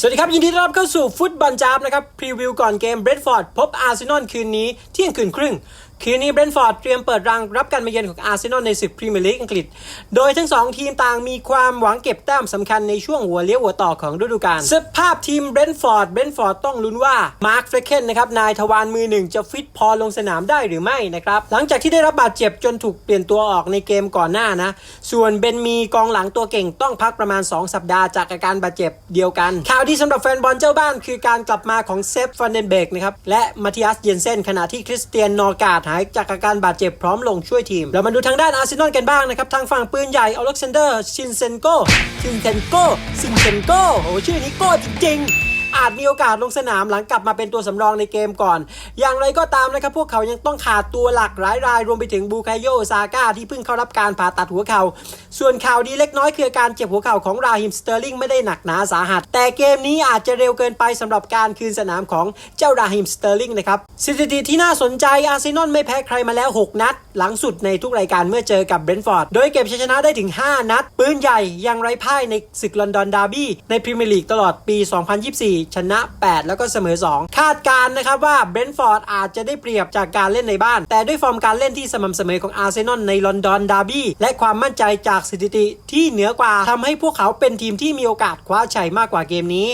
สวัสดีครับ ยินดีต้อนรับเข้าสู่ฟุตบอลจ้าบนะครับ พรีวิวก่อนเกมเบรดฟอร์ดพบอาร์เซนอลคืนนี้เที่ยงคืนครึ่ง คืนนี้เบรนฟอร์ดเตรียมเปิดรังรับการมาเยือนของอาร์เซนอลในศึกพรีเมียร์ลีกอังกฤษ โดยทั้งสองทีมต่างมีความหวังเก็บแต้มสำคัญในช่วงหัวเลี้ยวหัวต่อของฤดูกาลสภาพทีมเบรนฟอร์ดเบรนฟอร์ดต้องลุ้นว่ามาร์คเฟรเคนนะครับนายทวารมือหนึ่งจะฟิตพอลงสนามได้หรือไม่นะครับหลังจากที่ได้รับบาดเจ็บจนถูกเปลี่ยนตัวออกในเกมก่อนหน้านะส่วนเบนมีกองหลังตัวเก่งต้องพักประมาณ 2 สัปดาห์จากอาการบาดเจ็บเดียวกันข่าวดีสำหรับแฟนบอลเจ้าบ้าน คือการกลับมาของเซฟฟันเดนเบกนะครับและมาติอัสเยนเซนขณะที่คริสเตียนนอร์กาดหายจากอาการบาดเจ็บพร้อมลงช่วยทีม เรามาดูทางด้านอาร์เซนอลกันบ้างนะครับ ทางฝั่งปืนใหญ่อเล็กซานเดอร์ชินเซนโกชินเซนโกซินเซนโกโอ้ชื่อนี้โก้จริงๆ อาจมีโอกาสลงสนามหลังกลับมาเป็นตัวสำรองในเกมก่อน อย่างไรก็ตามนะครับพวกเขายังต้องขาดตัวหลักหลายรายรวมไปถึงบูคายโยซาก้าที่เพิ่งเข้ารับการผ่าตัดหัวเข่า ส่วนข่าวดีเล็กน้อยคือการเจ็บหัวเข่าของราฮิมสเตอร์ลิงไม่ได้หนักหนาสาหัส แต่เกมนี้อาจจะเร็วเกินไปสำหรับการคืนสนามของเจ้าราฮิมสเตอร์ลิงนะครับสถิติที่น่าสนใจอาร์เซนอลไม่แพ้ใครมาแล้ว 6 นัด หลังสุดในทุกรายการเมื่อเจอกับเบรนท์ฟอร์ดโดยเก็บชัยชนะได้ถึง 5 นัด ปืนใหญ่ยังไร้พ่ายในศึกลอนดอนดาร์บี้ในพรีเมียร์ลีกตลอดปี 2024ชนะ 8 แล้วก็เสมอ 2 คาดการนะครับว่าเบรนท์ฟอร์ดอาจจะได้เปรียบจากการเล่นในบ้าน แต่ด้วยฟอร์มการเล่นที่สม่ำเสมอของอาร์เซนอลในลอนดอนดาร์บี้และความมั่นใจจากสถิติที่เหนือกว่าทำให้พวกเขาเป็นทีมที่มีโอกาสคว้าชัยมากกว่าเกมนี้